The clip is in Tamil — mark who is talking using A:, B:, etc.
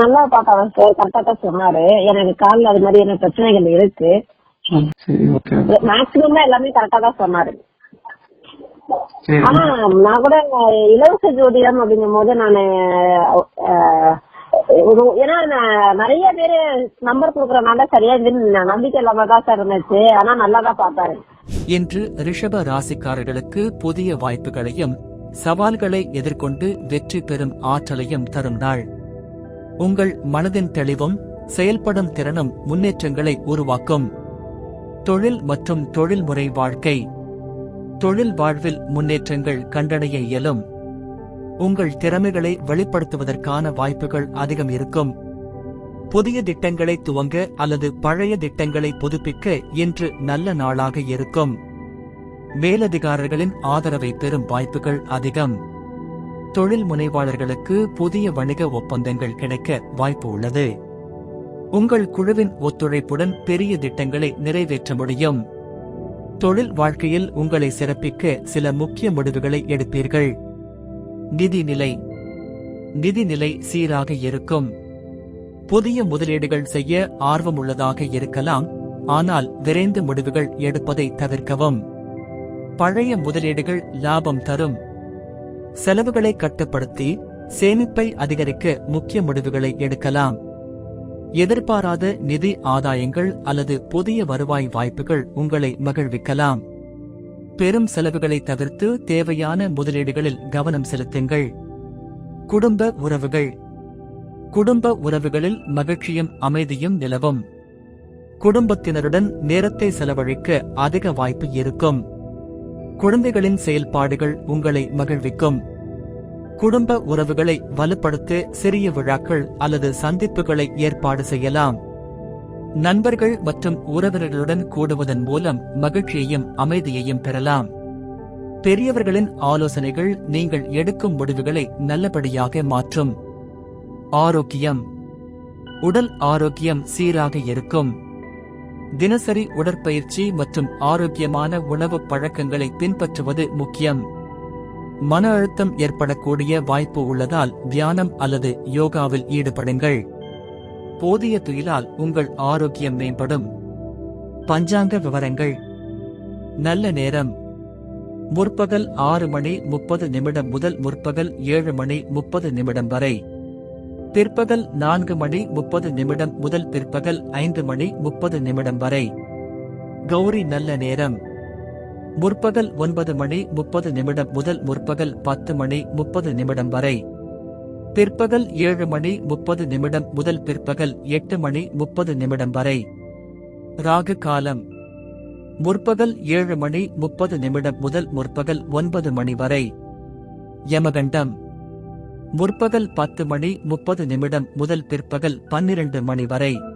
A: நல்லா பார்த்தாங்க சார் கரெக்டா தான் சொன்னாரு. எனக்கு கால்ல அது மாதிரி என்ன பிரச்சனைகள் இருக்கு.
B: ஆ, சரி ஓகே
A: மேக்சிமம் எல்லாமே கரெக்டா தான் சொன்னாரு. ஆனா நான் கூட இலவச ஜோதிடம் அப்படிங்கும் போது நானு ஏன்னா நான் நிறைய பேரு நம்பர் கொடுக்கறனால சரியா இதுன்னு நம்பிக்கை இல்லாம தான் சார் இருந்துச்சு. ஆனா நல்லா தான் பார்த்தாரு.
C: இன்று ரிஷப ராசிக்காரர்களுக்கு புதிய வாய்ப்புகளையும் சவால்களை எதிர்கொண்டு வெற்றி பெறும் ஆற்றலையும் தரும் நாள். உங்கள் மனதின் தெளிவும் செயல்படும் திறனும் முன்னேற்றங்களை உருவாக்கும். தொழில் மற்றும் தொழில்முறை வாழ்க்கை. தொழில் வாழ்வில் முன்னேற்றங்கள் கண்டடைய இயலும். உங்கள் திறமைகளை வெளிப்படுத்துவதற்கான வாய்ப்புகள் அதிகம் இருக்கும். புதிய திட்டங்களை துவங்க அல்லது பழைய திட்டங்களை புதுப்பிக்க இன்று நல்ல நாளாக இருக்கும். மேலதிகாரிகளின் ஆதரவை பெறும் வாய்ப்புகள் அதிகம். தொழில் முனைவாளர்களுக்கு புதிய வணிக ஒப்பந்தங்கள் கிடைக்க வாய்ப்பு உள்ளது. உங்கள் குழுவின் ஒத்துழைப்புடன் பெரிய திட்டங்களை நிறைவேற்ற முடியும். தொழில் வாழ்க்கையில் உங்களை சிறப்பிக்க சில முக்கிய முடிவுகளை எடுப்பீர்கள். நிதிநிலை நிதிநிலை சீராக இருக்கும். புதிய முதலீடுகள் செய்ய ஆர்வமுள்ளதாக இருக்கலாம் ஆனால் விரைந்து முடிவுகள் எடுப்பதை தவிர்க்கவும். பழைய முதலீடுகள் லாபம் தரும். செலவுகளை கட்டுப்படுத்தி சேமிப்பை அதிகரிக்க முக்கிய முடிவுகளை எடுக்கலாம். எதிர்பாராத நிதி ஆதாயங்கள் அல்லது புதிய வருவாய் வாய்ப்புகள் உங்களை மகிழ்விக்கலாம். பெரும் செலவுகளை தவிர்த்து தேவையான முதலீடுகளில் கவனம் செலுத்துங்கள். குடும்ப உறவுகள். குடும்ப உறவுகளில் மகிழ்ச்சியும் அமைதியும் நிலவும். குடும்பத்தினருடன் நேரத்தை செலவழிக்க அதிக வாய்ப்பு இருக்கும். குழந்தைகளின் செயல்பாடுகள் உங்களை மகிழ்விக்கும். குடும்ப உறவுகளை வலுப்படுத்த சிறிய விழாக்கள் அல்லது சந்திப்புகளை ஏற்பாடு செய்யலாம். நண்பர்கள் மற்றும் உறவினர்களுடன் கூடுவதன் மூலம் மகிழ்ச்சியையும் அமைதியையும் பெறலாம். பெரியவர்களின் ஆலோசனைகள் நீங்கள் எடுக்கும் முடிவுகளை நல்லபடியாக மாற்றும். ஆரோக்கியம். உடல் ஆரோக்கியம் சீராக இருக்கும். தினசரி உடற்பயிற்சி மற்றும் ஆரோக்கியமான உணவு பழக்கங்களை பின்பற்றுவது முக்கியம். மன அழுத்தம் ஏற்படக்கூடிய வாய்ப்பு உள்ளதால் தியானம் அல்லது யோகாவில் ஈடுபடுங்கள். போதிய துயிலால் உங்கள் ஆரோக்கியம் மேம்படும். பஞ்சாங்க விவரங்கள். நல்ல நேரம். முற்பகல் ஆறு மணி முப்பது நிமிடம் முதல் முற்பகல் ஏழு மணி முப்பது நிமிடம் வரை. பிற்பகல் நான்கு மணி முப்பது நிமிடம் முதல் பிற்பகல் ஐந்து மணி முப்பது நிமிடம் வரை. கௌரி நல்ல நேரம். முற்பகல் ஒன்பது மணி முப்பது நிமிடம் முதல் முற்பகல் பத்து மணி முப்பது நிமிடம் வரை. பிற்பகல் ஏழு மணி முப்பது நிமிடம் முதல் பிற்பகல் எட்டு மணி முப்பது நிமிடம் வரை. ராகு காலம். முற்பகல் ஏழு மணி முப்பது நிமிடம் முதல் முற்பகல் ஒன்பது மணி வரை. யமகண்டம். முற்பகல் பத்து மணி முப்பது நிமிடம் முதல் பிற்பகல் பன்னிரண்டு மணி வரை.